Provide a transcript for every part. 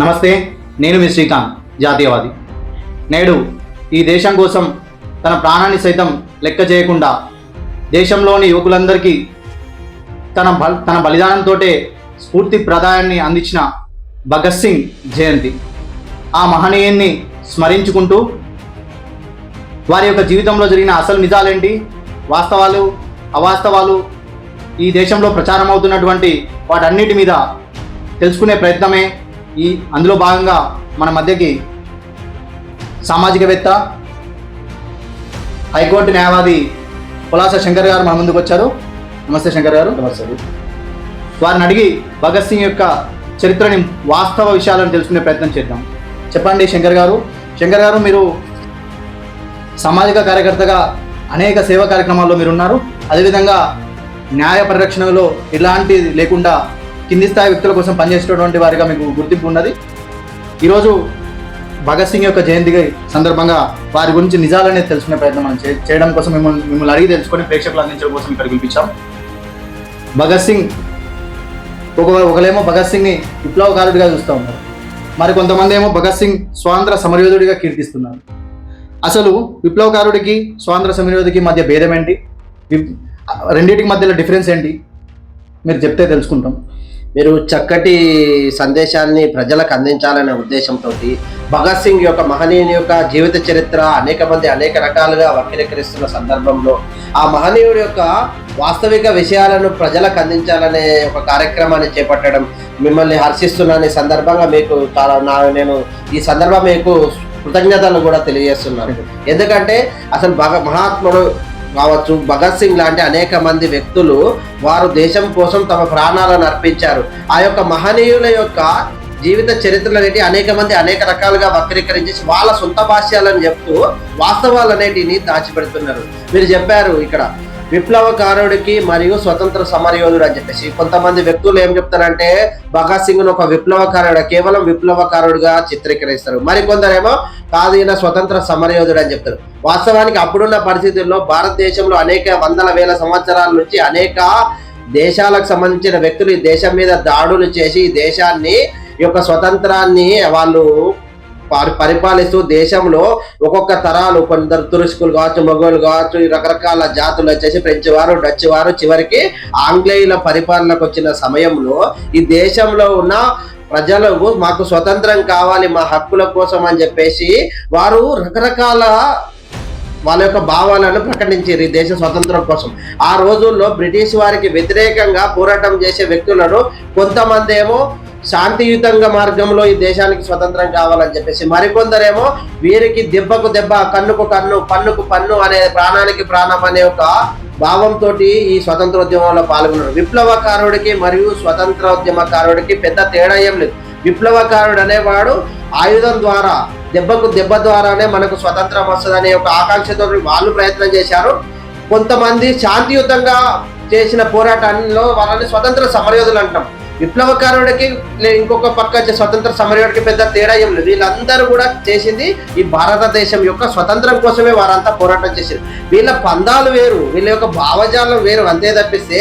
నమస్తే నేను మీ శ్రీకాంత్ జాతీయవాది. నేడు ఈ దేశం కోసం తన ప్రాణాన్ని సైతం లెక్క చేయకుండా దేశంలోని యువకులందరికీ తన బల్ తన బలిదానంతో స్ఫూర్తి ప్రదాయాన్ని అందించిన భగత్ సింగ్ జయంతి. ఆ మహనీయుణ్ణి స్మరించుకుంటూ వారి యొక్క జీవితంలో జరిగిన అసలు నిజాలేంటి? వాస్తవాలు అవాస్తవాలు ఈ దేశంలో ప్రచారం అవుతున్నటువంటి వాటన్నిటి మీద తెలుసుకునే ప్రయత్నమే ఈ అందులో భాగంగా మన మధ్యకి సామాజికవేత్త హైకోర్టు న్యాయవాది పులాస శంకర్ గారు మన ముందుకు వచ్చారు. నమస్తే శంకర్ గారు. నమస్తే వారిని అడిగి భగత్ సింగ్ యొక్క చరిత్రని వాస్తవ విషయాలను తెలుసుకునే ప్రయత్నం చేద్దాం. చెప్పండి శంకర్ గారు. శంకర్ గారు మీరు సామాజిక కార్యకర్తగా అనేక సేవా కార్యక్రమాల్లో మీరు ఉన్నారు అదేవిధంగా న్యాయ పరిరక్షణలో ఇలాంటి లేకుండా కింది స్థాయి వ్యక్తుల కోసం పనిచేసేటటువంటి వారిగా మీకు గుర్తింపు ఉన్నది. ఈరోజు భగత్ సింగ్ యొక్క జయంతి సందర్భంగా వారి గురించి నిజాలనేది తెలుసుకునే ప్రయత్నం మనం చేయడం కోసం మిమ్మల్ని మిమ్మల్ని అడిగి తెలుసుకొని ప్రేక్షకులు అందించడం కోసం ఇక్కడ పిలిపించాం. భగత్ సింగ్ ఒక ఒకలేమో భగత్ సింగ్ని విప్లవకారుడిగా చూస్తూ ఉన్నారు. మరి కొంతమంది ఏమో భగత్ సింగ్ స్వాతంత్ర సమరయోధుడిగా కీర్తిస్తున్నారు. అసలు విప్లవకారుడికి స్వాతంత్ర సమరయోధికి మధ్య భేదం ఏంటి రెండింటికి మధ్యలో డిఫరెన్స్ ఏంటి? మీరు చెప్తే తెలుసుకుంటాం. మీరు చక్కటి సందేశాన్ని ప్రజలకు అందించాలనే ఉద్దేశంతో భగత్ సింగ్ యొక్క మహనీయుని యొక్క జీవిత చరిత్ర అనేక మంది అనేక రకాలుగా వక్రీకరిస్తున్న సందర్భంలో ఆ మహనీయుడి యొక్క వాస్తవిక విషయాలను ప్రజలకు అందించాలనే ఒక కార్యక్రమాన్ని చేపట్టడం మిమ్మల్ని హర్షిస్తున్నాను ఈ సందర్భంగా మీకు చాలా నా నేను ఈ సందర్భం మీకు కృతజ్ఞతలు కూడా తెలియజేస్తున్నాను. ఎందుకంటే అసలు భగ మహాత్ముడు కావచ్చు. భగత్ సింగ్ లాంటి అనేక మంది వ్యక్తులు వారు దేశం కోసం తమ ప్రాణాలను అర్పించారు. ఆ యొక్క మహనీయుల యొక్క జీవిత చరిత్రలు అనేటి అనేక మంది అనేక రకాలుగా వక్రీకరించి వాళ్ళ సొంత భాష్యాలను చెప్తూ వాస్తవాలు అనేటిని దాచిపెడుతున్నారు. మీరు చెప్పారు ఇక్కడ విప్లవకారుడికి మరియు స్వతంత్ర సమరయోధుడు అని చెప్పేసి కొంతమంది వ్యక్తులు ఏం చెప్తారంటే భగత్ సింగ్ ఒక విప్లవకారుడు కేవలం విప్లవకారుడుగా చిత్రీకరిస్తారు. మరి కొందరేమో కాదు ఈయన స్వతంత్ర సమరయోధుడు అని చెప్తారు. వాస్తవానికి అప్పుడున్న పరిస్థితుల్లో భారతదేశంలో అనేక వందల వేల సంవత్సరాల నుంచి అనేక దేశాలకు సంబంధించిన వ్యక్తులు ఈ దేశం మీద దాడులు చేసి ఈ దేశాన్ని ఈ యొక్క స్వతంత్రాన్ని వాళ్ళు పరిపాలిస్తూ దేశంలో ఒక్కొక్క తరాలు కొందరు తురుష్కులు కావచ్చు మొగోళ్ళు కావచ్చు రకరకాల జాతులు వచ్చేసి ఫ్రెంచ్ వారు డచ్ వారు చివరికి ఆంగ్లేయుల పరిపాలనకు వచ్చిన సమయంలో ఈ దేశంలో ఉన్న ప్రజలకు మాకు స్వతంత్రం కావాలి మా హక్కుల కోసం అని చెప్పేసి వారు రకరకాల వాళ్ళ యొక్క భావాలను ప్రకటించారు ఈ దేశ స్వతంత్రం కోసం. ఆ రోజుల్లో బ్రిటిష్ వారికి వ్యతిరేకంగా పోరాటం చేసే వ్యక్తులను కొంతమంది ఏమో శాంతియుతంగా మార్గంలో ఈ దేశానికి స్వతంత్రం కావాలని చెప్పేసి మరికొందరేమో వీరికి దెబ్బకు దెబ్బ కన్నుకు కన్ను పన్నుకు పన్ను అనే ప్రాణానికి ప్రాణం అనే ఒక భావంతో ఈ స్వతంత్రోద్యమంలో పాల్గొన్నారు. విప్లవకారుడికి మరియు స్వతంత్రోద్యమకారుడికి పెద్ద తేడా ఏం లేదు. విప్లవకారుడు అనేవాడు ఆయుధం ద్వారా దెబ్బకు దెబ్బ ద్వారానే మనకు స్వతంత్రం వస్తుందనే ఒక ఆకాంక్షతో వాళ్ళు ప్రయత్నం చేశారు. కొంతమంది శాంతియుతంగా చేసిన పోరాటంలో వాళ్ళని స్వతంత్ర సమరయోధులు అంటాం. విప్లవకారుడికి ఇంకొక పక్క స్వతంత్ర సమరయుడికి పెద్ద తేడా ఏం లేదు. వీళ్ళందరూ కూడా చేసింది ఈ భారతదేశం యొక్క స్వతంత్రం కోసమే వారంతా పోరాటం చేసింది. వీళ్ళ పందాలు వేరు వీళ్ళ యొక్క భావజాలం వేరు. అంతే తప్పిస్తే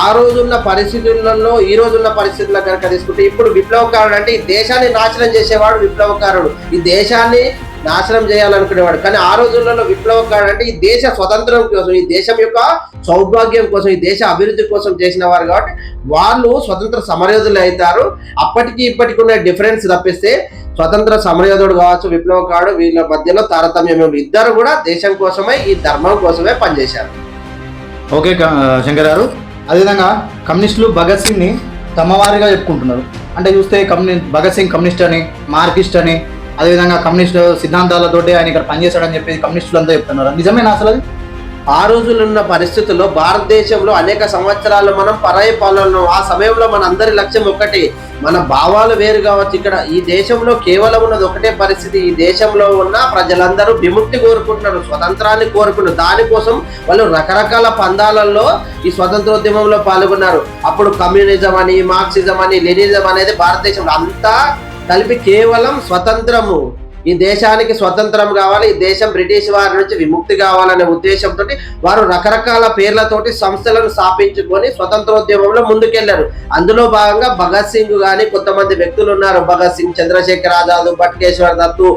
ఆ రోజున్న పరిస్థితులలో ఈ రోజున్న పరిస్థితుల్లో కనుక తీసుకుంటే ఇప్పుడు విప్లవకారుడు అంటే ఈ దేశాన్ని నాశనం చేసేవాడు విప్లవకారుడు. ఈ దేశాన్ని నాశనం చేయాలనుకునేవాడు. కానీ ఆ రోజులలో విప్లవకారుడు అంటే ఈ దేశ స్వతంత్రం కోసం ఈ దేశం యొక్క సౌభాగ్యం కోసం ఈ దేశ అభివృద్ధి కోసం చేసిన వారు కాబట్టి వాళ్ళు స్వతంత్ర సమరయోధులు అవుతారు. అప్పటికి ఇప్పటికి ఉన్న డిఫరెన్స్ తప్పిస్తే స్వతంత్ర సమరయోధుడు కావచ్చు విప్లవకారుడు వీళ్ళ మధ్యలో తారతమ్యం. ఇద్దరు కూడా దేశం కోసమే ఈ ధర్మం కోసమే పనిచేశారు. ఓకే క- శంకర్ గారు. అదేవిధంగా కమ్యూనిస్టులు భగత్ సింగ్ని తమవారిగా చెప్పుకుంటున్నారు. అంటే చూస్తే కమ్యూని భగత్ సింగ్ కమ్యూనిస్ట్ అని మార్కిస్ట్ అని అదేవిధంగా కమ్యూనిస్ట్ సిద్ధాంతాలతోటి ఆయన ఇక్కడ పనిచేశాడని చెప్పి కమ్యూనిస్టులు అంతా చెప్తున్నారు. నిజమేనా అసలు అది? ఆ రోజులున్న పరిస్థితుల్లో భారతదేశంలో అనేక సంవత్సరాలు మనం పరాయి పాలన ఆ సమయంలో మన అందరి లక్ష్యం ఒకటి మన భావాలు వేరు కావచ్చు. ఇక్కడ ఈ దేశంలో కేవలం ఉన్నది ఒకటే పరిస్థితి. ఈ దేశంలో ఉన్న ప్రజలందరూ విముక్తి కోరుకుంటున్నారు స్వతంత్రాన్ని కోరుకుంటున్నారు. దానికోసం వాళ్ళు రకరకాల పందాలలో ఈ స్వతంత్రోద్యమంలో పాల్గొన్నారు. అప్పుడు కమ్యూనిజం అని మార్క్సిజం అని లెనిజం అనేది భారతదేశంలో అంతా కలిపి కేవలం స్వతంత్రము. ఈ దేశానికి స్వతంత్రం కావాలి ఈ దేశం బ్రిటిష్ వారి నుంచి విముక్తి కావాలనే ఉద్దేశంతో వారు రకరకాల పేర్లతోటి సంస్థలను స్థాపించుకొని స్వతంత్రోద్యమంలో ముందుకెళ్ళారు. అందులో భాగంగా భగత్ సింగ్ కానీ కొంతమంది వ్యక్తులు ఉన్నారు. భగత్ సింగ్ చంద్రశేఖర్ ఆజాద్ భట్కేశ్వర్ దత్తు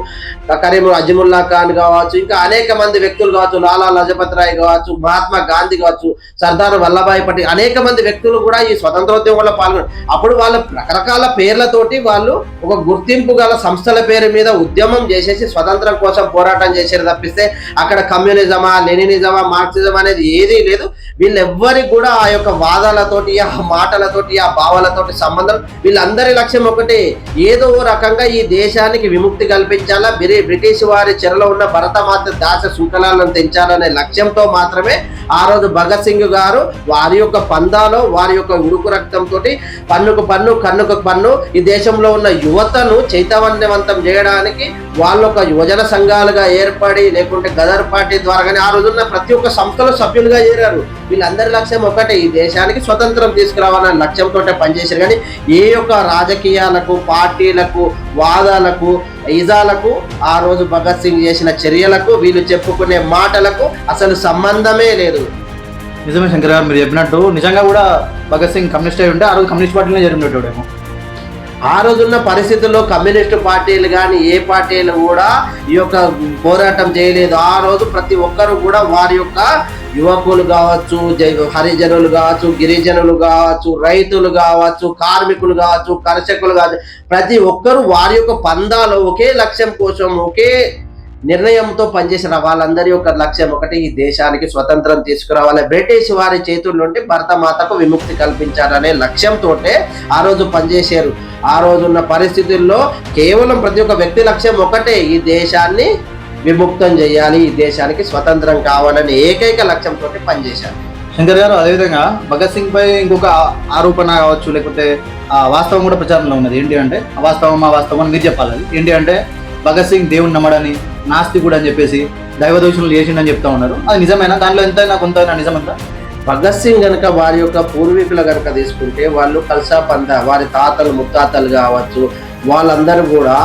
కరీం అజిముల్లా ఖాన్ కావచ్చు ఇంకా అనేక మంది వ్యక్తులు కావచ్చు లాలా లజపత్ రాయ్ కావచ్చు మహాత్మా గాంధీ కావచ్చు సర్దార్ వల్లభాయ్ పటేల్ అనేక మంది వ్యక్తులు కూడా ఈ స్వతంత్రోద్యమంలో పాల్గొన్నారు. అప్పుడు వాళ్ళు రకరకాల పేర్లతోటి వాళ్ళు ఒక గుర్తింపు గల సంస్థల పేరు మీద ఉద్యమం చేసేసి స్వతంత్రం కోసం పోరాటం చేసేది తప్పిస్తే అక్కడ కమ్యూనిజమా లెనినిజమా మార్క్సిజం అనేది ఏదీ లేదు. వీళ్ళెవ్వరికి కూడా ఆ యొక్క వాదాలతోటి ఆ మాటలతోటి ఆ భావాలతోటి సంబంధం వీళ్ళందరి లక్ష్యం ఒకటే ఏదో రకంగా ఈ దేశానికి విముక్తి కల్పించాలా బ్రి- బ్రిటిష్ వారి చెరలో ఉన్న భరతమాత దాస శృంఖలాలను తెంచాలనే లక్ష్యంతో మాత్రమే ఆ రోజు భగత్ సింగ్ గారు వారి యొక్క పందాలో వారి యొక్క ఉడుకు రక్తంతో పన్నుకు పన్ను కన్నుకు పన్ను ఈ దేశంలో ఉన్న యువతను చైతన్యవంతం చేయడానికి వాళ్ళు ఒక యువజన సంఘాలుగా ఏర్పడి లేకుంటే గదర్ పార్టీ ద్వారా కానీ ఆ రోజున ప్రతి ఒక్క సంస్థలో సభ్యులుగా చేరారు. వీళ్ళందరి లక్ష్యం ఒకటే ఈ దేశానికి స్వతంత్రం తీసుకురావాలనే లక్ష్యంతో పనిచేశారు. కానీ ఏ యొక్క రాజకీయాలకు పార్టీలకు వాదాలకు ఇజాలకు ఆ రోజు భగత్ సింగ్ చేసిన చర్యలకు వీళ్ళు చెప్పుకునే మాటలకు అసలు సంబంధమే లేదు. నిజమే శంకర్ మీరు చెప్పినట్టు నిజంగా కూడా భగత్ సింగ్ కమ్యూనిస్ట్ అయి ఉంటే ఆ రోజు కమ్యూనిస్ట్ పార్టీలో జరిగినట్టేమో ఆ రోజున్న పరిస్థితుల్లో కమ్యూనిస్టు పార్టీలు కానీ ఏ పార్టీలు కూడా ఈ యొక్క పోరాటం చేయలేదు. ఆ రోజు ప్రతి ఒక్కరు కూడా వారి యొక్క యువకులు కావచ్చు హరిజనులు కావచ్చు గిరిజనులు కావచ్చు రైతులు కావచ్చు కార్మికులు కావచ్చు కర్షకులు కావచ్చు ప్రతి ఒక్కరు వారి యొక్క పందాలు ఒకే లక్ష్యం కోసం ఒకే నిర్ణయంతో పనిచేసిన వాళ్ళందరి యొక్క లక్ష్యం ఒకటి ఈ దేశానికి స్వతంత్రం తీసుకురావాలి. బ్రిటిష్ వారి చేతుల నుండి భరతమాతకు విముక్తి కల్పించాలనే లక్ష్యంతో ఆ రోజు పనిచేశారు. ఆ రోజున్న పరిస్థితుల్లో కేవలం ప్రతి ఒక్క వ్యక్తి లక్ష్యం ఒకటే ఈ దేశాన్ని విముక్తం చేయాలి ఈ దేశానికి స్వతంత్రం కావాలనే ఏకైక లక్ష్యంతో పనిచేశారు. శంకర్ గారు అదేవిధంగా భగత్ సింగ్ పై ఇంకొక ఆరోపణ కావచ్చు లేకపోతే ఆ వాస్తవం కూడా ప్రచారంలో ఉన్నది. ఏంటి అంటే అవాస్తవం అవాస్తవం అని మీరు చెప్పాలి. ఏంటి అంటే భగత్ సింగ్ దేవుని నమ్మడని నాస్తికుడు అని చెప్పేసి దైవ దోషులు చేసిండని చెప్తా ఉన్నారు. అది నిజమేనా? దాంట్లో ఎంతైనా కొంత నిజమంతా? భగత్ సింగ్ కనుక వారి యొక్క పూర్వీకులు కనుక తీసుకుంటే వాళ్ళు కల్సా పంత వారి తాతలు ముత్తాతలు కావచ్చు వాళ్ళందరూ కూడా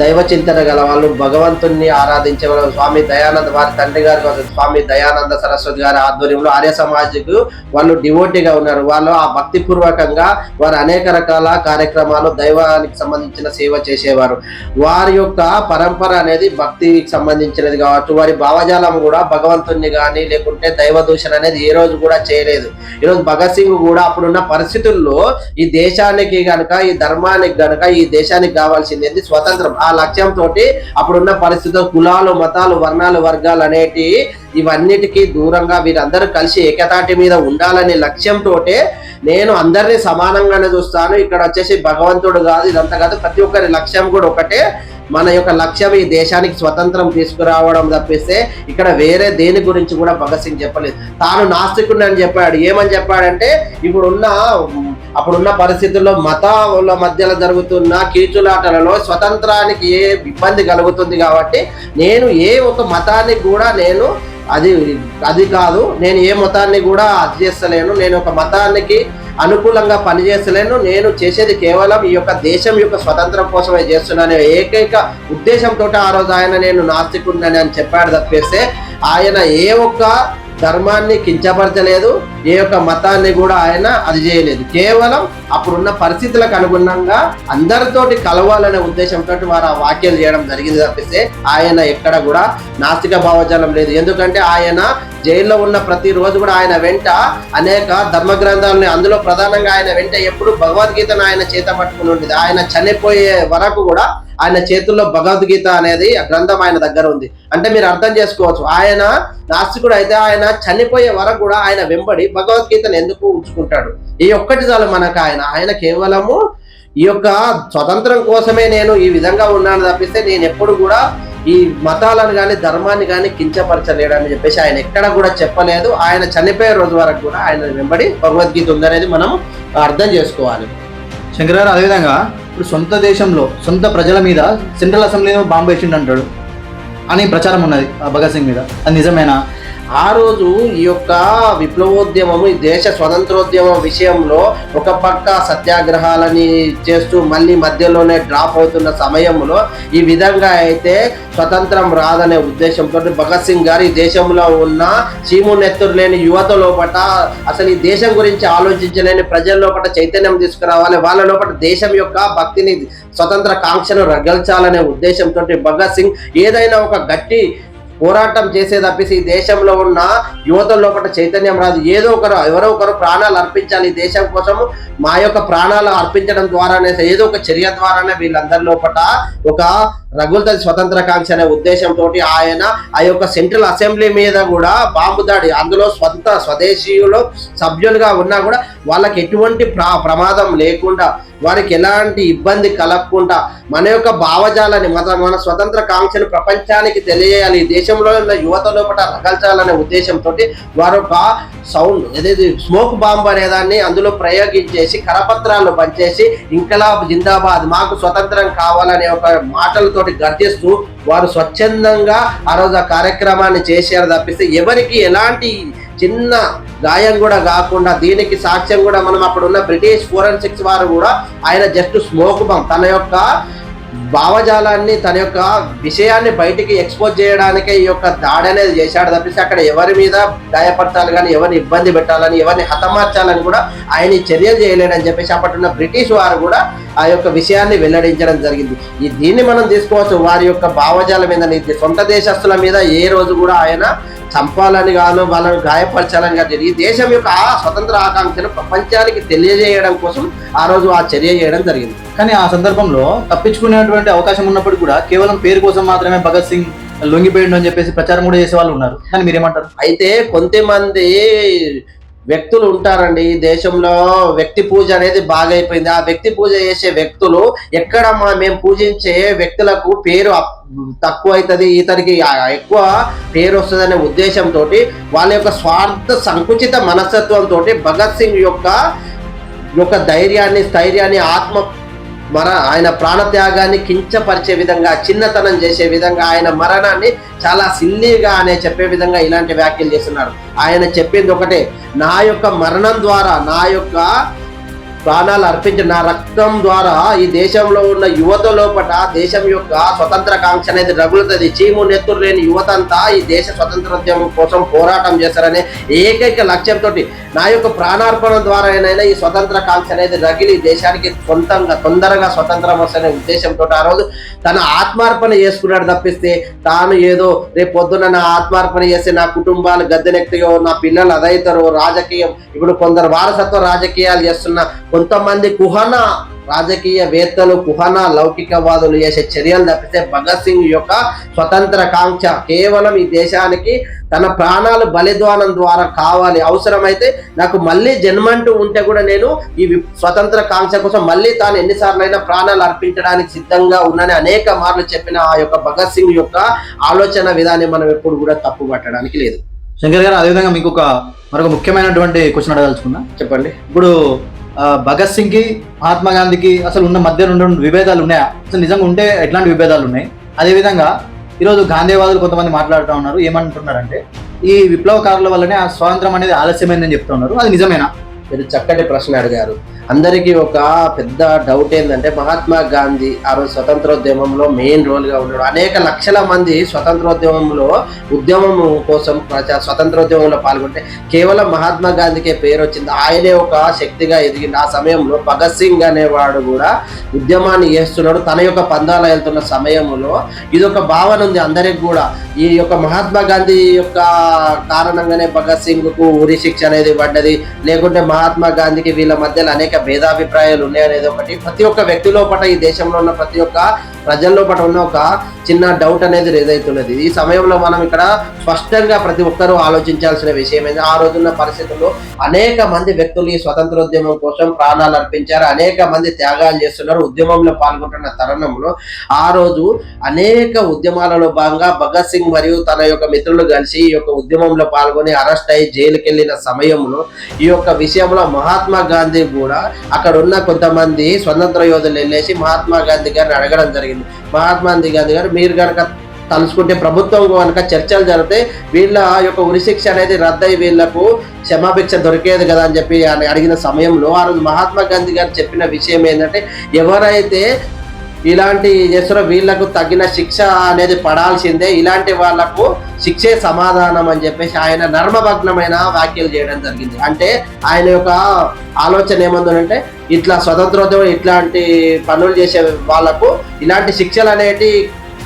దైవ చింతన గల వాళ్ళు భగవంతుణ్ణి ఆరాధించే స్వామి దయానంద వారి తండ్రి గారు స్వామి దయానంద సరస్వతి గారి ఆధ్వర్యంలో ఆర్య సమాజ్కు వాళ్ళు డివోటీగా ఉన్నారు. వాళ్ళు ఆ భక్తి పూర్వకంగా వారు అనేక రకాల కార్యక్రమాలు దైవానికి సంబంధించిన సేవ చేసేవారు. వారి యొక్క పరంపర అనేది భక్తికి సంబంధించినది కావచ్చు. వారి భావజాలం కూడా భగవంతుణ్ణి కానీ లేకుంటే దైవ దూషణ అనేది ఏ రోజు కూడా చేయలేదు. ఈరోజు భగత్ సింగ్ కూడా అప్పుడున్న పరిస్థితుల్లో ఈ దేశానికి గనక ఈ ధర్మానికి గనక ఈ దేశానికి కావాల్సింది స్వతంత్రం. ఆ లక్ష్యంతో అప్పుడున్న పరిస్థితుల్లో కులాలు మతాలు వర్ణాలు వర్గాలు అనేటి ఇవన్నిటికీ దూరంగా వీరందరూ కలిసి ఏకతాటి మీద ఉండాలనే లక్ష్యంతో నేను అందరినీ సమానంగానే చూస్తాను. ఇక్కడ వచ్చేసి భగవంతుడు కాదు ఇదంతా కాదు. ప్రతి ఒక్కరి లక్ష్యం కూడా ఒకటే. మన యొక్క లక్ష్యం ఈ దేశానికి స్వతంత్రం తీసుకురావడం తప్పిస్తే ఇక్కడ వేరే దేని గురించి కూడా భగత్ సింగ్ చెప్పలేదు. తాను నాస్తికుడు అని చెప్పాడు. ఏమని చెప్పాడంటే ఇప్పుడున్న అప్పుడున్న పరిస్థితుల్లో మతాల మధ్యలో జరుగుతున్న కీచులాటలలో స్వతంత్రానికి ఏ ఇబ్బంది కలుగుతుంది కాబట్టి నేను ఏ ఒక మతాన్ని కూడా నేను అది అది కాదు నేను ఏ మతాన్ని కూడా అది చేస్తలేను. నేను ఒక మతానికి అనుకూలంగా పనిచేస్తలేను. నేను చేసేది కేవలం ఈ యొక్క దేశం యొక్క స్వతంత్రం కోసమే చేస్తున్నాను. ఏకైక ఉద్దేశంతో ఆ రోజు ఆయన నేను నాస్తికుడినని అని చెప్పాడు తప్పేస్తే ఆయన ఏ ఒక్క ధర్మాన్ని కించపరచలేదు ఏ యొక్క మతాన్ని కూడా ఆయన అది చేయలేదు. కేవలం అప్పుడున్న పరిస్థితులకు అనుగుణంగా అందరితోటి కలవాలనే ఉద్దేశంతో వారు ఆ వ్యాఖ్యలు చేయడం జరిగింది తప్పిస్తే ఆయన ఎక్కడ కూడా నాస్తిక భావజాలం లేదు. ఎందుకంటే ఆయన జైల్లో ఉన్న ప్రతి రోజు కూడా ఆయన వెంట అనేక ధర్మ గ్రంథాలని అందులో ప్రధానంగా ఆయన వెంట ఎప్పుడు భగవద్గీతను ఆయన చేత పట్టుకుని ఉండేది. ఆయన చనిపోయే వరకు కూడా ఆయన చేతుల్లో భగవద్గీత అనేది ఆ గ్రంథం ఆయన దగ్గర ఉంది. అంటే మీరు అర్థం చేసుకోవచ్చు. ఆయన నాస్తికుడు అయితే ఆయన చనిపోయే వరకు కూడా ఆయన వెంబడి భగవద్గీతను ఎందుకు ఉంచుకుంటాడు? ఈ ఒక్కటి చాలు మనకు ఆయన ఆయన కేవలము ఈ యొక్క స్వతంత్రం కోసమే నేను ఈ విధంగా ఉన్నాను తప్పిస్తే నేను ఎప్పుడు కూడా ఈ మతాలను కానీ ధర్మాన్ని కానీ కించపరచలేడని చెప్పేసి ఆయన ఎక్కడ కూడా చెప్పలేదు. ఆయన చనిపోయే రోజు వరకు కూడా ఆయన వెంబడి భగవద్గీత ఉందనేది మనం అర్థం చేసుకోవాలి. శంకరారు అదేవిధంగా ఇప్పుడు సొంత దేశంలో సొంత ప్రజల మీద సెంట్రల్ అసెంబ్లీలో బాంబు వేసిండు అంటాడు. అని ప్రచారం ఉన్నది ఆ భగత్ సింగ్ మీద. అది నిజమేనా? ఆ రోజు ఈ యొక్క విప్లవోద్యమము ఈ దేశ స్వతంత్రోద్యమం విషయంలో ఒక పక్క సత్యాగ్రహాలని చేస్తూ మళ్ళీ మధ్యలోనే డ్రాప్ అవుతున్న సమయంలో ఈ విధంగా అయితే స్వతంత్రం రాదనే ఉద్దేశంతో భగత్ సింగ్ గారు ఈ దేశంలో ఉన్న చీమునెత్తురు లేని యువత లోపట అసలు ఈ దేశం గురించి ఆలోచించలేని ప్రజల లోపల చైతన్యం తీసుకురావాలి వాళ్ళ లోపల దేశం యొక్క భక్తిని స్వతంత్ర కాంక్షను రగల్చాలనే ఉద్దేశంతో భగత్ సింగ్ ఏదైనా ఒక గట్టి పోరాటం చేసే తప్పిసి ఈ దేశంలో ఉన్న యువత లోపల చైతన్యం రాదు. ఏదో ఒకరు ఎవరో ఒకరు ప్రాణాలు అర్పించాలి ఈ దేశం కోసం మా యొక్క ప్రాణాలు అర్పించడం ద్వారానే ఏదో ఒక చర్య ద్వారానే వీళ్ళందరి లోపల ఒక రఘుల్తది స్వతంత్ర కాంక్ష అనే ఉద్దేశంతో ఆయన ఆ యొక్క సెంట్రల్ అసెంబ్లీ మీద కూడా బాంబు దాడి అందులో స్వంత స్వదేశీయులు సభ్యులుగా ఉన్నా కూడా వాళ్ళకి ఎటువంటి ప్రా ప్రమాదం లేకుండా వారికి ఎలాంటి ఇబ్బంది కలగకుండా మన యొక్క భావజాలని మన మన స్వతంత్ర కాంక్షను ప్రపంచానికి తెలియజేయాలి. ఈ దేశంలో ఉన్న యువత లోపల రగల్చాలనే ఉద్దేశంతో వారు ఒక సౌండ్ ఏదైతే స్మోక్ బాంబ్ అనేదాన్ని అందులో ప్రయోగించేసి కరపత్రాలు పంచేసి ఇంకలాబ్ జిందాబాద్ మాకు స్వతంత్రం కావాలనే ఒక మాటలతో తోటి గర్జిస్తూ వారు స్వచ్ఛందంగా ఆ రోజు ఆ కార్యక్రమాన్ని చేశారు తప్పిస్తే ఎవరికి ఎలాంటి చిన్న గాయం కూడా కాకుండా దీనికి సాక్ష్యం కూడా మనం అప్పుడు ఉన్న బ్రిటిష్ ఫోరెన్సిక్స్ వారు కూడా ఆయన జస్ట్ స్మోక్ బాంబ్ తన యొక్క భావజాలాన్ని తన యొక్క విషయాన్ని బయటికి ఎక్స్పోజ్ చేయడానికే ఈ యొక్క దాడి అనేది చేశాడు తప్పిస్తే అక్కడ ఎవరి మీద గాయపరచాలి కానీ ఎవరిని ఇబ్బంది పెట్టాలని ఎవరిని హతమార్చాలని కూడా ఆయన చర్యలు చేయలేడని చెప్పేసి అప్పటి ఉన్న బ్రిటిష్ వారు కూడా ఆ యొక్క విషయాన్ని వెల్లడించడం జరిగింది. ఈ దీన్ని మనం తీసుకోవచ్చు. వారి యొక్క భావజాలం మీద నీతి సొంత దేశస్తుల మీద ఏ రోజు కూడా ఆయన చంపాలని గాను వాళ్ళని గాయపరచాలని కానీ ఈ దేశం యొక్క ఆ స్వతంత్ర ఆకాంక్షను ప్రపంచానికి తెలియజేయడం కోసం ఆ రోజు ఆ చర్య చేయడం జరిగింది. కానీ ఆ సందర్భంలో తప్పించుకునేటువంటి అవకాశం ఉన్నప్పుడు కూడా కేవలం పేరు కోసం మాత్రమే భగత్ సింగ్ లొంగిపోయిండు అని చెప్పేసి ప్రచారం కూడా చేసే వాళ్ళు ఉన్నారు. కానీ మీరేమంటారు? అయితే కొంతమంది వ్యక్తులు ఉంటారండి. ఈ దేశంలో వ్యక్తి పూజ అనేది బాగా అయిపోయింది ఆ వ్యక్తి పూజ చేసే వ్యక్తులు ఎక్కడ మా మేము పూజించే వ్యక్తులకు పేరు తక్కువ అవుతుంది ఇతనికి ఎక్కువ పేరు వస్తుందనే ఉద్దేశంతో వాళ్ళ యొక్క స్వార్థ సంకుచిత మనస్తత్వంతో భగత్ సింగ్ యొక్క యొక్క ధైర్యాన్ని స్థైర్యాన్ని ఆత్మ మర ఆయన ప్రాణత్యాగాన్ని కించపరిచే విధంగా చిన్నతనం చేసే విధంగా ఆయన మరణాన్ని చాలా సిల్లీగా అనే చెప్పే విధంగా ఇలాంటి వ్యాఖ్యలు చేస్తున్నారు ఆయన చెప్పింది ఒకటే నా యొక్క మరణం ద్వారా నా యొక్క ప్రాణాలు అర్పించి నా రక్తం ద్వారా ఈ దేశంలో ఉన్న యువత లోపల దేశం యొక్క స్వతంత్ర కాంక్ష అనేది రగులుతుంది. చీము నెత్తురు లేని యువత అంతా ఈ దేశ స్వతంత్రోద్యమం కోసం పోరాటం చేస్తారనే ఏకైక లక్ష్యంతో నా యొక్క ప్రాణార్పణ ద్వారా ఏనైనా ఈ స్వతంత్ర కాంక్ష అనేది రగిలి దేశానికి సొంతంగా తొందరగా స్వతంత్రం వస్తనే ఉద్దేశంతో ఆ రోజు తన ఆత్మార్పణ చేసుకున్నాడు తప్పిస్తే తాను ఏదో రేపు పొద్దున నా ఆత్మార్పణ చేస్తే నా కుటుంబాలు గద్దెనెక్తియో నా పిల్లలు అదైతారో రాజకీయం. ఇప్పుడు కొందరు వారసత్వ రాజకీయాలు చేస్తున్న కొంతమంది కుహన రాజకీయవేత్తలు కుహన లౌకికవాదులు చేసే చర్యలు తప్పితే భగత్ సింగ్ యొక్క స్వతంత్ర కాంక్ష కేవలం ఈ దేశానికి తన ప్రాణాలు బలిద్వానం ద్వారా కావాలి. అవసరమైతే నాకు మళ్ళీ జన్మంటూ ఉంటే కూడా నేను ఈ స్వతంత్ర కాంక్ష కోసం మళ్ళీ తాను ఎన్నిసార్లైనా ప్రాణాలు అర్పించడానికి సిద్ధంగా ఉన్నానని అనేక మార్లు చెప్పిన ఆ యొక్క భగత్ సింగ్ యొక్క ఆలోచన విధానం మనం ఎప్పుడు కూడా తప్పు పట్టడానికి లేదు. శంకర్ గారు అదేవిధంగా మీకు ఒక మరొక ముఖ్యమైనటువంటి క్వశ్చన్ అడగదలుచుకున్నా చెప్పండి. ఇప్పుడు భగత్ సింగ్కి మహాత్మా గాంధీకి అసలు ఉన్న మధ్య రెండు విభేదాలు ఉన్నాయా? అసలు నిజంగా ఉంటే ఎట్లాంటి విభేదాలు ఉన్నాయి? అదేవిధంగా ఈరోజు గాంధీవాదులు కొంతమంది మాట్లాడుతూ ఉన్నారు ఏమంటున్నారంటే ఈ విప్లవకారుల వల్లనే ఆ స్వాతంత్రం అనేది ఆలస్యమైందని చెప్తున్నారు అది నిజమేనా? మీరు చక్కటి ప్రశ్న అడిగారు. అందరికీ ఒక పెద్ద డౌట్ ఏంటంటే మహాత్మా గాంధీ ఆ రోజు స్వతంత్రోద్యమంలో మెయిన్ రోల్గా ఉన్నాడు అనేక లక్షల మంది స్వతంత్రోద్యమంలో ఉద్యమం కోసం ప్రజా స్వతంత్రోద్యమంలో పాల్గొంటే కేవలం మహాత్మా గాంధీకే పేరు వచ్చింది. ఆయనే ఒక శక్తిగా ఎదిగింది. ఆ సమయంలో భగత్ సింగ్ అనేవాడు కూడా ఉద్యమాన్ని చేస్తున్నాడు. తన యొక్క పందాలు వెళ్తున్న సమయంలో ఇది ఒక భావన ఉంది అందరికి కూడా. ఈ యొక్క మహాత్మా గాంధీ యొక్క కారణంగానే భగత్ సింగ్కు ఉరి శిక్ష అనేది పడ్డది. లేకుంటే మహాత్మా గాంధీకి వీళ్ళ మధ్యలో అనేక భేదాభిప్రాయాలు ఉన్నాయనేది ఒకటి. ప్రతి ఒక్క వ్యక్తి లోపల ఈ దేశంలో ఉన్న ప్రతి ఒక్క ప్రజల్లో పట్ల ఉన్న ఒక చిన్న డౌట్ అనేది ఏదైతున్నది ఈ సమయంలో మనం ఇక్కడ స్పష్టంగా ప్రతి ఒక్కరూ ఆలోచించాల్సిన విషయం ఏంది? ఆ రోజున్న పరిస్థితుల్లో అనేక మంది వ్యక్తులు ఈ స్వతంత్రోద్యమం కోసం ప్రాణాలు అర్పించారు. అనేక మంది త్యాగాలు చేస్తున్నారు. ఉద్యమంలో పాల్గొంటున్న తరుణంలో ఆ రోజు అనేక ఉద్యమాలలో భాగంగా భగత్ సింగ్ మరియు తన యొక్క మిత్రులు కలిసి ఈ యొక్క ఉద్యమంలో పాల్గొని అరెస్ట్ అయ్యి జైలుకి వెళ్ళిన సమయంలో ఈ యొక్క విషయంలో మహాత్మా గాంధీ కూడా అక్కడ ఉన్న కొంతమంది స్వతంత్ర యోధులు వెళ్ళేసి మహాత్మా గాంధీ గారిని అడగడం జరిగింది. మహాత్మా గాంధీ గారు మీరు కనుక తలుచుకుంటే ప్రభుత్వం కనుక చర్చలు జరిగితే వీళ్ళ యొక్క ఉరిశిక్ష అనేది రద్దయి వీళ్ళకు క్షమాభిక్ష దొరికేది కదా అని చెప్పి అడిగిన సమయంలో ఆ రోజు మహాత్మా గాంధీ గారు చెప్పిన విషయం ఏంటంటే ఎవరైతే ఇలాంటి చేస్తున్న వీళ్ళకు తగిన శిక్ష అనేది పడాల్సిందే. ఇలాంటి వాళ్ళకు శిక్షే సమాధానం అని చెప్పేసి ఆయన నర్మభగ్నమైన వ్యాఖ్యలు చేయడం జరిగింది. అంటే ఆయన యొక్క ఆలోచన ఏమందంటే ఇట్లా స్వతంత్రోద్యమం ఇట్లాంటి పనులు చేసే వాళ్ళకు ఇలాంటి శిక్షలు అనేటి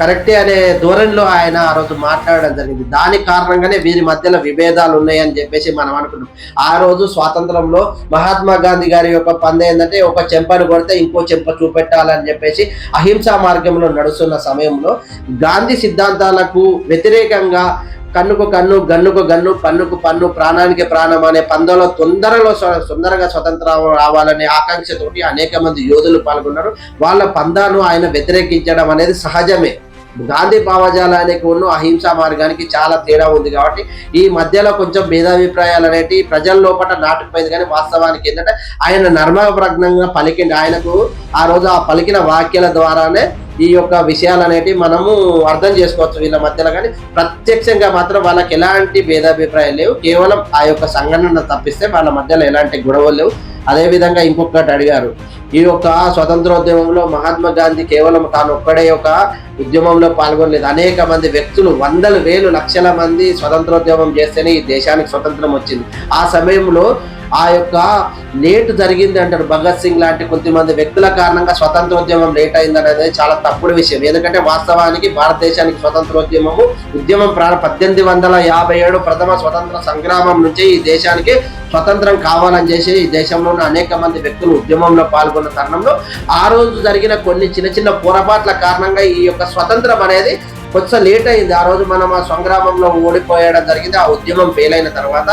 కరెక్టే అనే ధోరణిలో ఆయన ఆ రోజు మాట్లాడడం జరిగింది. దాని కారణంగానే వీరి మధ్యలో విభేదాలు ఉన్నాయని చెప్పేసి మనం అనుకుంటున్నాం. ఆ రోజు స్వాతంత్రంలో మహాత్మా గాంధీ గారి యొక్క పంద ఏంటంటే ఒక చెంపను కొడితే ఇంకో చెంప చూపెట్టాలని చెప్పేసి అహింసా మార్గంలో నడుస్తున్న సమయంలో గాంధీ సిద్ధాంతాలకు వ్యతిరేకంగా కన్నుకు కన్ను గన్నుకు గన్ను పన్నుకు పన్ను ప్రాణానికి ప్రాణం అనే పందంలో తొందరలో స్వ- తొందరగా స్వతంత్రం రావాలనే ఆకాంక్షతోటి అనేక మంది యోధులు పాల్గొన్నారు. వాళ్ళ పందాను ఆయన వ్యతిరేకించడం అనేది సహజమే. గాంధీ భావజాలానికి ఉన్న అహింసా మార్గానికి చాలా తేడా ఉంది కాబట్టి ఈ మధ్యలో కొంచెం భేదాభిప్రాయాలు అనేటి ప్రజల లోపల నాటుకుపోయింది కానీ వాస్తవానికి ఏంటంటే ఆయన నర్మప్రజ్ఞంగా పలికిండి ఆయనకు ఆ రోజు ఆ పలికిన వాక్యాల ద్వారానే ఈ యొక్క విషయాలు అనేటివి మనము అర్థం చేసుకోవచ్చు వీళ్ళ మధ్యలో కానీ ప్రత్యక్షంగా మాత్రం వాళ్ళకి ఎలాంటి భేదాభిప్రాయాలు లేవు. కేవలం ఆ యొక్క సంఘటన తప్పిస్తే వాళ్ళ మధ్యలో ఎలాంటి గొడవలు లేవు. అదే విధంగా ఇంకొకటి అడిగారు. ఈ యొక్క స్వతంత్రోద్యమంలో మహాత్మా గాంధీ కేవలం తాను ఒక్కడే ఒక ఉద్యమంలో పాల్గొనలేదు. అనేక మంది వ్యక్తులు వందల వేలు లక్షల మంది స్వతంత్రోద్యమం చేస్తేనే ఈ దేశానికి స్వతంత్రం వచ్చింది. ఆ సమయంలో ఆ యొక్క లేట్ జరిగింది అంటారు. భగత్ సింగ్ లాంటి కొంతమంది వ్యక్తుల కారణంగా స్వతంత్రోద్యమం లేట్ అయింది అనేది చాలా తప్పుడు విషయం. ఎందుకంటే వాస్తవానికి భారతదేశానికి స్వతంత్రోద్యమము ఉద్యమం ప్రారంభ పద్దెనిమిది వందల యాభై ఏడు ప్రథమ స్వతంత్ర సంగ్రామం నుంచి ఈ దేశానికి స్వతంత్రం కావాలని చేసి ఈ దేశంలో ఉన్న అనేక మంది వ్యక్తులు ఉద్యమంలో పాల్గొన్న తరుణంలో ఆ రోజు జరిగిన కొన్ని చిన్న చిన్న పొరపాట్ల కారణంగా ఈ యొక్క స్వతంత్రం అనేది కొంచెం లేట్ అయింది. ఆ రోజు మనం ఆ సంగ్రామంలో ఓడిపోయడం జరిగింది. ఆ ఉద్యమం ఫెయిల్ అయిన తర్వాత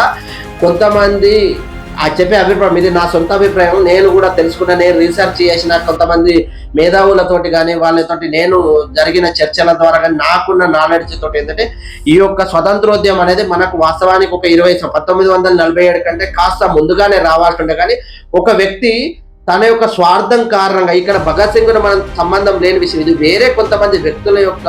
కొంతమంది ఆ చెప్పే అభిప్రాయం ఇది నా సొంత అభిప్రాయం. నేను కూడా తెలుసుకున్న నేను రీసెర్చ్ చేసిన కొంతమంది మేధావులతోటి కానీ వాళ్ళతోటి నేను జరిగిన చర్చల ద్వారా కానీ నాకున్న నాలెడ్జ్ తోటి ఏంటంటే ఈ యొక్క స్వతంత్రోద్యమం అనేది మనకు వాస్తవానికి ఒక ఇరవై పంతొమ్మిది వందల నలభై ఏడు కంటే కాస్త ముందుగానే రావాల్సి ఉండే కానీ ఒక వ్యక్తి తన యొక్క స్వార్థం కారణంగా ఇక్కడ భగత్ సింగ్ను మనం సంబంధం లేని విషయం ఇది వేరే కొంతమంది వ్యక్తుల యొక్క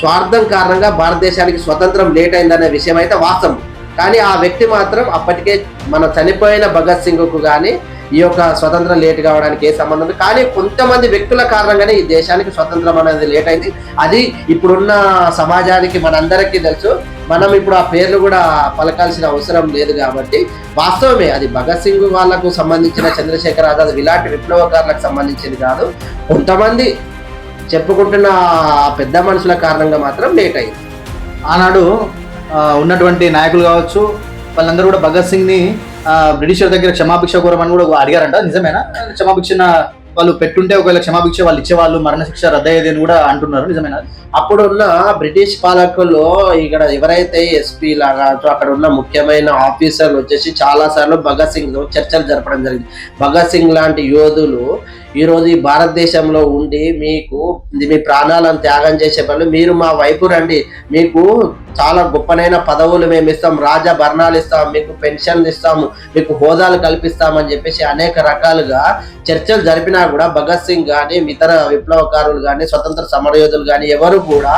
స్వార్థం కారణంగా భారతదేశానికి స్వతంత్రం లేట్ అయిందనే విషయం అయితే వాస్తవం. కానీ ఆ వ్యక్తి మాత్రం అప్పటికే మన చనిపోయిన భగత్ సింగ్కు కానీ ఈ యొక్క స్వతంత్రం లేట్ కావడానికి ఏ సంబంధం కానీ కొంతమంది వ్యక్తుల కారణంగానే ఈ దేశానికి స్వతంత్రం అనేది లేట్ అయింది. అది ఇప్పుడున్న సమాజానికి మనందరికీ తెలుసు. మనం ఇప్పుడు ఆ పేర్లు కూడా పలకాల్సిన అవసరం లేదు కాబట్టి వాస్తవమే అది భగత్ సింగ్ వాళ్ళకు సంబంధించిన చంద్రశేఖర్ ఆజాద్ ఇలాంటి విప్లవకారులకు సంబంధించింది కాదు. కొంతమంది చెప్పుకుంటున్న పెద్ద మనుషుల కారణంగా మాత్రం లేట్ అయింది. ఆనాడు ఉన్నటువంటి నాయకులు కావచ్చు వాళ్ళందరూ కూడా భగత్ సింగ్ని బ్రిటిషర్ దగ్గర క్షమాభిక్ష కోరమని కూడా అడిగారంట. నిజమేనా? క్షమాభిక్షన వాళ్ళు పెట్టుంటే ఒకవేళ క్షమాభిక్ష వాళ్ళు ఇచ్చేవాళ్ళు మరణశిక్ష రద్దయ్యేది అని కూడా అంటున్నారు. నిజమేనా? అప్పుడు ఉన్న బ్రిటిష్ పాలకుల్లో ఇక్కడ ఎవరైతే ఎస్పీ లాగా అక్కడ ఉన్న ముఖ్యమైన ఆఫీసర్లు వచ్చేసి చాలా సార్లు భగత్ సింగ్ చర్చలు జరపడం జరిగింది. భగత్ సింగ్ లాంటి యోధులు ఈరోజు ఈ భారతదేశంలో ఉండి మీకు ఇది మీ ప్రాణాలను త్యాగం చేసే పనులు మీరు మా వైపు రండి. మీకు చాలా గొప్పనైన పదవులు మేము ఇస్తాం. రాజా భరణాలు ఇస్తాం. మీకు పెన్షన్లు ఇస్తాము. మీకు హోదాలు కల్పిస్తామని చెప్పేసి అనేక రకాలుగా చర్చలు జరిపినా కూడా భగత్ సింగ్ కానీ ఇతర విప్లవకారులు కానీ స్వతంత్ర సమరయోధులు కానీ ఎవరు కూడా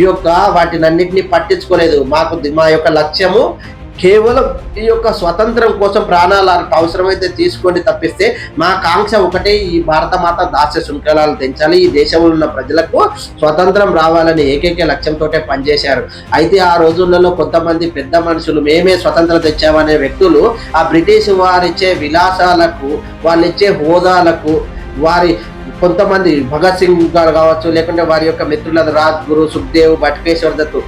ఈ యొక్క వాటినన్నింటినీ పట్టించుకోలేదు. మాకు మా యొక్క లక్ష్యము కేవలం ఈ యొక్క స్వతంత్రం కోసం ప్రాణాలు అవసరమైతే తీసుకోండి తప్పిస్తే మా కాంక్ష ఒకటే ఈ భారత మాత దాస్య శృంఖలాలు తెంచాలి. ఈ దేశంలో ఉన్న ప్రజలకు స్వతంత్రం రావాలని ఏకైక లక్ష్యంతో పనిచేశారు. అయితే ఆ రోజులలో కొంతమంది పెద్ద మనుషులు మేమే స్వతంత్రం తెచ్చామనే వ్యక్తులు ఆ బ్రిటిష్ వారిచ్చే విలాసాలకు వాళ్ళిచ్చే హోదాలకు వారి కొంతమంది భగత్ సింగ్ గారు కావచ్చు లేకుంటే వారి యొక్క మిత్రుల రాజ్ గురు సుఖ్దేవ్ బట్కేశ్వర్ దత్తు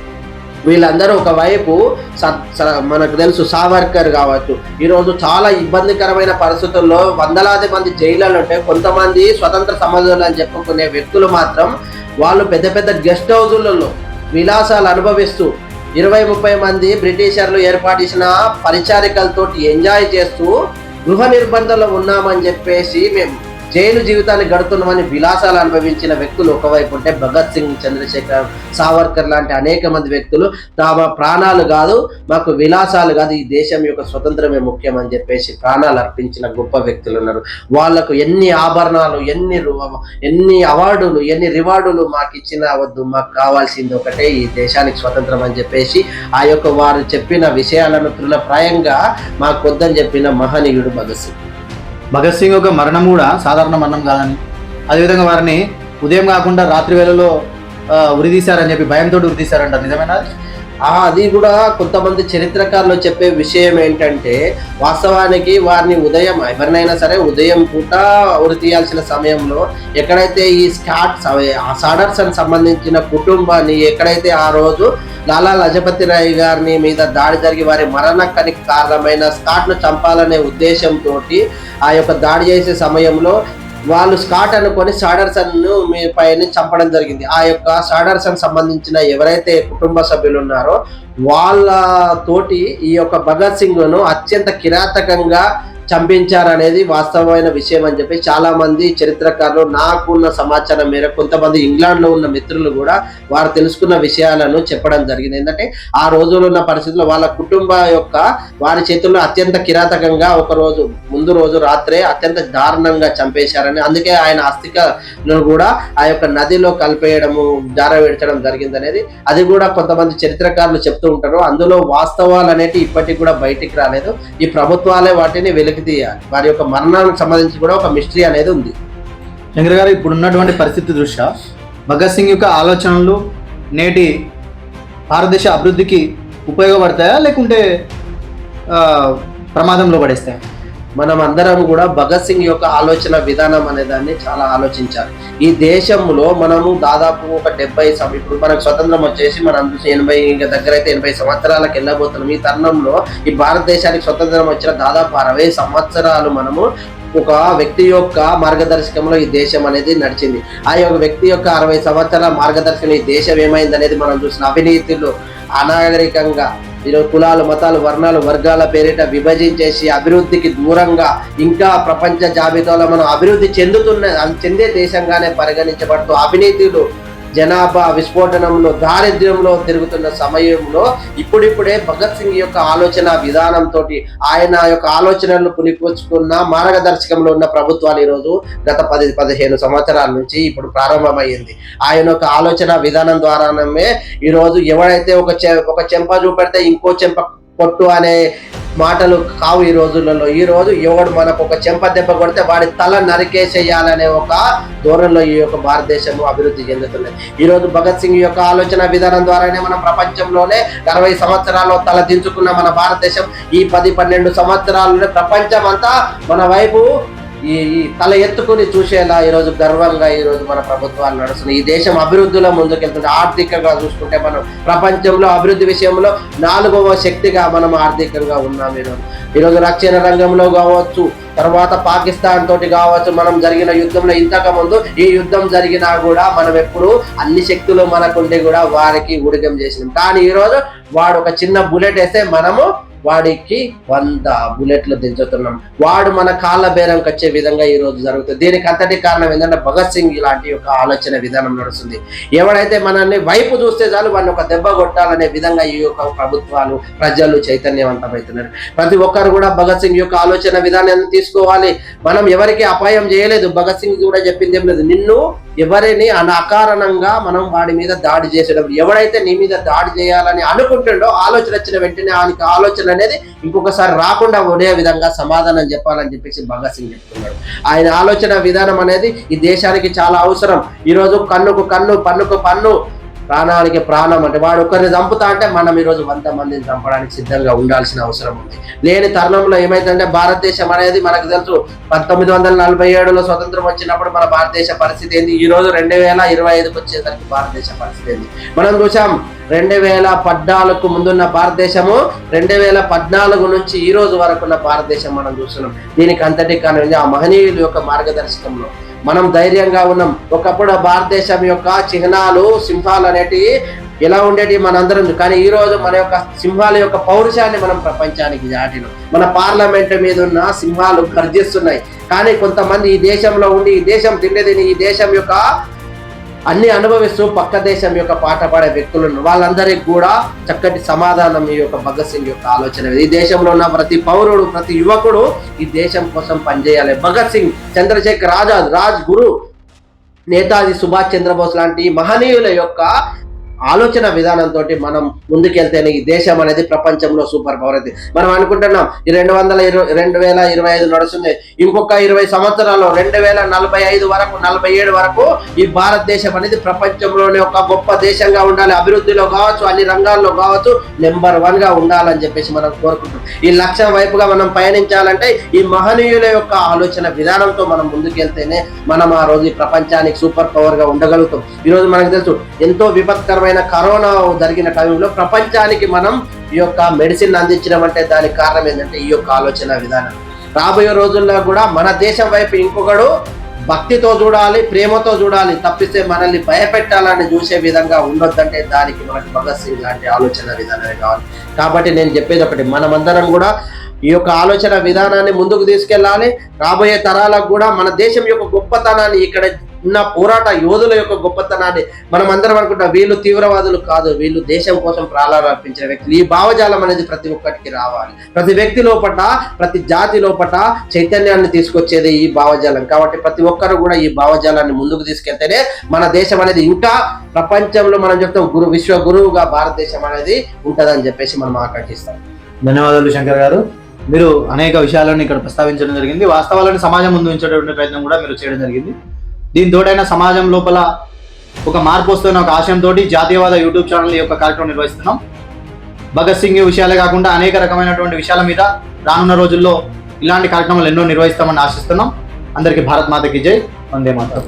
వీళ్ళందరూ ఒకవైపు స- మనకు తెలుసు సావర్కర్ కావచ్చు. ఈరోజు చాలా ఇబ్బందికరమైన పరిస్థితుల్లో వందలాది మంది జైళ్ళలో ఉంటే కొంతమంది స్వతంత్ర సమాజంలో అని చెప్పుకునే వ్యక్తులు మాత్రం వాళ్ళు పెద్ద పెద్ద గెస్ట్ హౌజులలో విలాసాలు అనుభవిస్తూ ఇరవై ముప్పై మంది బ్రిటిషర్లు ఏర్పాటు చేసిన పరిచారికలతోటి ఎంజాయ్ చేస్తూ గృహ నిర్బంధంలో ఉన్నామని చెప్పేసి మేము జైలు జీవితాన్ని గడుపుతున్నామని విలాసాలు అనుభవించిన వ్యక్తులు ఒకవైపు ఉంటే భగత్ సింగ్ చంద్రశేఖర్ సావర్కర్ లాంటి అనేక మంది వ్యక్తులు తమ ప్రాణాలు కాదు మాకు విలాసాలు కాదు ఈ దేశం యొక్క స్వతంత్రమే ముఖ్యం అని చెప్పేసి ప్రాణాలు అర్పించిన గొప్ప వ్యక్తులు ఉన్నారు. వాళ్ళకు ఎన్ని ఆభరణాలు ఎన్ని ఎన్ని అవార్డులు ఎన్ని రివార్డులు మాకు ఇచ్చినా వద్దు మాకు కావాల్సింది ఒకటే ఈ దేశానికి స్వతంత్రం అని చెప్పేసి ఆ యొక్క వారు చెప్పిన విషయాలను తృణప్రాయంగా మాకు వద్దని చెప్పిన మహనీయుడు భగత్ సింగ్. భగత్ సింగ్ యొక్క మరణం కూడా సాధారణ మరణం కాదని. అదేవిధంగా వారిని ఉదయం కాకుండా రాత్రి వేళలో ఉరిదీశారని చెప్పి భయంతో ఉరిదీశారంటారు నిజమేనా అది? కూడా కొంతమంది చరిత్రకారులు చెప్పే విషయం ఏంటంటే వాస్తవానికి వారిని ఉదయం ఎవరినైనా సరే ఉదయం పూట ఉరి తీయాల్సిన సమయంలో ఎక్కడైతే ఈ స్కాట్ సాడర్స్ అని సంబంధించిన కుటుంబాన్ని ఎక్కడైతే ఆ రోజు లాలా లజపతి రాయ్ గారిని మీద దాడి జరిగి వారి మరణానికి కారణమైన స్కాట్ను చంపాలనే ఉద్దేశంతో ఆ యొక్క దాడి చేసే సమయంలో వాళ్ళు స్కాట్ అనుకొని సాడర్సన్ మీ పైన చంపడం జరిగింది. ఆ యొక్క సాడర్సన్ సంబంధించిన ఎవరైతే కుటుంబ సభ్యులు ఉన్నారో వాళ్ళ తోటి ఈ యొక్క భగత్ సింగ్ను అత్యంత కిరాతకంగా చంపించారనేది వాస్తవమైన విషయం అని చెప్పి చాలా మంది చరిత్రకారులు నాకున్న సమాచారం మేరకు కొంతమంది ఇంగ్లాండ్లో ఉన్న మిత్రులు కూడా వారు తెలుసుకున్న విషయాలను చెప్పడం జరిగింది. ఏంటంటే ఆ రోజుల్లో ఉన్న పరిస్థితుల్లో వాళ్ళ కుటుంబ యొక్క వారి చేతుల్లో అత్యంత కిరాతకంగా ఒక రోజు ముందు రోజు రాత్రే అత్యంత దారుణంగా చంపేశారని అందుకే ఆయన అస్థికలను కూడా ఆ యొక్క నదిలో కలిపేయడము జారవేడ్చడం జరిగింది అనేది అది కూడా కొంతమంది చరిత్రకారులు చెప్తూ ఉంటారు. అందులో వాస్తవాలు అనేవి ఇప్పటికి కూడా బయటికి రాలేదు. ఈ ప్రభుత్వాలే వాటిని వెలికి తీయాలి వారి యొక్క మరణానికి సంబంధించి కూడా ఒక మిస్టరీ అనేది ఉంది. శంకర్ గారు ఇప్పుడు ఉన్నటువంటి పరిస్థితి దృష్ట్యా భగత్ సింగ్ యొక్క ఆలోచనలు నేటి భారతదేశ అభివృద్ధికి ఉపయోగపడతాయా? లేకుంటే ప్రమాదంలో పడేస్తాయా? మనం అందరం కూడా భగత్ సింగ్ యొక్క ఆలోచన విధానం అనే దాన్ని చాలా ఆలోచించాలి. ఈ దేశంలో మనము దాదాపు ఒక డెబ్బై సం- ఇప్పుడు మనకు స్వతంత్రం వచ్చేసి మనం ఎనభై ఇంకా దగ్గర అయితే ఎనభై సంవత్సరాలకు వెళ్ళబోతున్నాం. ఈ తరుణంలో ఈ భారతదేశానికి స్వతంత్రం వచ్చిన దాదాపు అరవై సంవత్సరాలు మనము ఒక వ్యక్తి యొక్క మార్గదర్శకంలో ఈ దేశం అనేది నడిచింది. ఆ యొక్క వ్యక్తి యొక్క అరవై సంవత్సరాల మార్గదర్శకం ఈ దేశం ఏమైంది అనేది మనం చూసిన అవినీతిలో అనాగరికంగా ఈరోజు కులాలు మతాలు వర్ణాలు వర్గాల పేరిట విభజించేసి అభివృద్ధికి దూరంగా ఇంకా ప్రపంచ జాబితాలో మనం అభివృద్ధి చెందుతున్న చెందే దేశంగానే పరిగణించబడుతూ అవినీతిలు జనాభా విస్ఫోటనంలో దారిద్ర్యంలో తిరుగుతున్న సమయంలో ఇప్పుడిప్పుడే భగత్ సింగ్ యొక్క ఆలోచన విధానంతో ఆయన యొక్క ఆలోచనలు పునిపుచ్చుకున్న మార్గదర్శకంలో ఉన్న ప్రభుత్వాలు ఈరోజు గత పది పదిహేను సంవత్సరాల నుంచి ఇప్పుడు ప్రారంభమైంది. ఆయన యొక్క ఆలోచన విధానం ద్వారానే ఈరోజు ఎవడైతే ఒక చె- ఒక చెంప చూపెడితే ఇంకో చెంప కొట్టు అనే మాటలు కావు ఈ రోజులలో. ఈ రోజు ఎవడు మనకు ఒక చెంప దెబ్బ కొడితే వాడి తల నరికేసేయాలనే ఒక ధోరణిలో ఈ యొక్క భారతదేశం అభివృద్ధి చెందుతున్నది. ఈ రోజు భగత్ సింగ్ యొక్క ఆలోచన విధానం ద్వారానే మనం ప్రపంచంలోనే అరవై సంవత్సరాల్లో తల దించుకున్న మన భారతదేశం ఈ పది పన్నెండు సంవత్సరాల్లోనే ప్రపంచం అంతా మన వైపు ఈ తల ఎత్తుకుని చూసేలా ఈ రోజు గర్వంగా ఈరోజు మన ప్రభుత్వాలు నడుస్తున్నాయి. ఈ దేశం అభివృద్ధిలో ముందుకెళ్తుంది. ఆర్థికంగా చూసుకుంటే మనం ప్రపంచంలో అభివృద్ధి విషయంలో నాలుగవ శక్తిగా మనం ఆర్థికంగా ఉన్నాం ఈరోజు. ఈరోజు రక్షణ రంగంలో కావచ్చు తర్వాత పాకిస్తాన్ తోటి కావచ్చు మనం జరిగిన యుద్ధంలో ఇంతకు ముందు ఈ యుద్ధం జరిగినా కూడా మనం ఎప్పుడు అన్ని శక్తులు మనకుండి కూడా వారికి ఉడిగం చేసినాం. కానీ ఈరోజు వాడు ఒక చిన్న బుల్లెట్ వేస్తే మనము వాడికి వంద బుల్లెట్లు దించుతున్నాం. వాడు మన కాళ్ళ బేరంకి వచ్చే విధంగా ఈ రోజు జరుగుతుంది. దీనికి అంతటి కారణం ఏంటంటే భగత్ సింగ్ ఇలాంటి ఒక ఆలోచన విధానం నడుస్తుంది. ఎవడైతే మనల్ని వైపు చూస్తే చాలు వాడిని ఒక దెబ్బ కొట్టాలనే విధంగా ఈ యొక్క ప్రభుత్వాలు ప్రజలు చైతన్యవంతమవుతున్నారు. ప్రతి ఒక్కరు కూడా భగత్ సింగ్ యొక్క ఆలోచన విధానాన్ని తీసుకోవాలి. మనం ఎవరికి అపాయం చేయలేదు. భగత్ సింగ్ కూడా చెప్పింది ఏం లేదు. నిన్ను ఎవరిని అకారణంగా మనం వాడి మీద దాడి చేసేటప్పుడు ఎవడైతే నీ మీద దాడి చేయాలని అనుకుంటుండో ఆలోచన వచ్చిన వెంటనే ఆయనకి ఆలోచన అనేది ఇంకొకసారి రాకుండా ఉండే విధంగా సమాధానం చెప్పాలని చెప్పేసి భగత్ సింగ్ చెప్తున్నాడు. ఆయన ఆలోచన విధానం అనేది ఈ దేశానికి చాలా అవసరం. ఈ రోజు కన్నుకు కన్ను పన్నుకు పన్ను ప్రాణానికి ప్రాణం అంటే వాడు ఒక్కరిని చంపుతా అంటే మనం ఈరోజు వంద మందిని చంపడానికి సిద్ధంగా ఉండాల్సిన అవసరం ఉంది. లేని తరుణంలో ఏమైందంటే భారతదేశం అనేది మనకు తెలుసు పంతొమ్మిది వందల నలభై ఏడులో స్వతంత్రం వచ్చినప్పుడు మన భారతదేశ పరిస్థితి ఏంది? ఈ రోజు రెండు వేల ఇరవై ఐదుకి వచ్చేసరికి భారతదేశ పరిస్థితి ఏంది? మనం చూసాం రెండు వేల పద్నాలుగుకు ముందున్న భారతదేశము రెండు వేల పద్నాలుగు నుంచి ఈ రోజు వరకున్న భారతదేశం మనం చూస్తున్నాం. దీనికి అంతటి కారణం ఆ మహనీయుల యొక్క మార్గదర్శకంలో. మనం ధైర్యంగా ఉన్నాం. ఒకప్పుడు భారతదేశం యొక్క చిహ్నాలు సింహాలు అనేటివి ఎలా ఉండేటి మనందరం కానీ ఈ రోజు మన యొక్క సింహాల యొక్క పౌరుషాన్ని మనం ప్రపంచానికి దాటినాం. మన పార్లమెంట్ మీద ఉన్న సింహాలు గర్జిస్తున్నాయి. కానీ కొంతమంది ఈ దేశంలో ఉండి ఈ దేశం తిండి ఈ దేశం యొక్క అన్ని అనుభవిస్తూ పక్క దేశం యొక్క పాట పాడే వ్యక్తులు వాళ్ళందరికీ కూడా చక్కటి సమాధానం ఈ యొక్క భగత్ సింగ్ యొక్క ఆలోచన ఈ దేశంలో ఉన్న ప్రతి పౌరుడు ప్రతి యువకుడు ఈ దేశం కోసం పనిచేయాలి. భగత్ సింగ్ చంద్రశేఖర్ ఆజాద్ రాజ్ గురు నేతాజీ సుభాష్ చంద్రబోస్ లాంటి మహనీయుల యొక్క ఆలోచన విధానంతో మనం ముందుకెళ్తేనే ఈ దేశం అనేది ప్రపంచంలో సూపర్ పవర్ అయితే. మనం అనుకుంటున్నాం ఈ రెండు వందల ఇరవై రెండు వేల ఇరవై ఐదు నడుస్తుంది. ఇంకొక ఇరవై సంవత్సరాలు రెండు వేల నలభై ఐదు వరకు నలభై ఏడు వరకు ఈ భారతదేశం అనేది ప్రపంచంలోనే ఒక గొప్ప దేశంగా ఉండాలి. అభివృద్ధిలో కావచ్చు అన్ని రంగాల్లో కావచ్చు నెంబర్ వన్గా ఉండాలని చెప్పేసి మనం కోరుకుంటున్నాం. ఈ లక్ష్యం వైపుగా మనం పయనించాలంటే ఈ మహనీయుల యొక్క ఆలోచన విధానంతో మనం ముందుకెళ్తేనే మనం ఆ రోజు ప్రపంచానికి సూపర్ పవర్గా ఉండగలుగుతాం. ఈ రోజు మనకు తెలుసు ఎంతో విపత్కరమైన కరోనా జరిగిన టైంలో ప్రపంచానికి మనం ఈ యొక్క మెడిసిన్ అందించడం అంటే దానికి కారణం ఏంటంటే ఈ యొక్క ఆలోచన విధానం. రాబోయే రోజుల్లో కూడా మన దేశం వైపు ఇంకొకడు భక్తితో చూడాలి ప్రేమతో చూడాలి తప్పిస్తే మనల్ని భయపెట్టాలని చూసే విధంగా ఉండొద్దంటే దానికి మనకి భగత్ సింగ్ లాంటి ఆలోచన విధానమే కావాలి. కాబట్టి నేను చెప్పేది ఒకటి మనమందరం కూడా ఈ యొక్క ఆలోచన విధానాన్ని ముందుకు తీసుకెళ్ళాలి. రాబోయే తరాలకు కూడా మన దేశం యొక్క గొప్పతనాన్ని ఇక్కడ ఉన్న పోరాట యోధుల యొక్క గొప్పతనాన్ని మనం అందరం అనుకుంటాం. వీళ్ళు తీవ్రవాదులు కాదు. వీళ్ళు దేశం కోసం ప్రాణాలు అర్పించిన వ్యక్తులు. ఈ భావజాలం అనేది ప్రతి ఒక్కటికి రావాలి. ప్రతి వ్యక్తి లోపట ప్రతి జాతి లోపట చైతన్యాన్ని తీసుకొచ్చేది ఈ భావజాలం. కాబట్టి ప్రతి ఒక్కరు కూడా ఈ భావజాలాన్ని ముందుకు తీసుకెళ్తేనే మన దేశం అనేది ఇంకా ప్రపంచంలో మనం చెప్తాం గురు విశ్వ గురువుగా భారతదేశం అనేది ఉంటుందని చెప్పేసి మనం ఆకాంక్షిస్తాం. ధన్యవాదాలు శంకర్ గారు. మీరు అనేక విషయాలను ఇక్కడ ప్రస్తావించడం జరిగింది. వాస్తవాలను సమాజం ముందు ఉంచేటటువంటి ప్రయత్నం కూడా మీరు చేయడం జరిగింది. దీని తోడైన సమాజం లోపల ఒక మార్పు వస్తున్న ఒక ఆశయంతో జాతీయవాద యూట్యూబ్ ఛానల్ యొక్క కార్యక్రమం నిర్వహిస్తున్నాం. భగత్ సింగ్ విషయాలే కాకుండా అనేక రకమైనటువంటి విషయాల మీద రానున్న రోజుల్లో ఇలాంటి కార్యక్రమాలు ఎన్నో నిర్వహిస్తామని ఆశిస్తున్నాం. అందరికీ భారత్ మాతకి జై. వందే మాతరం.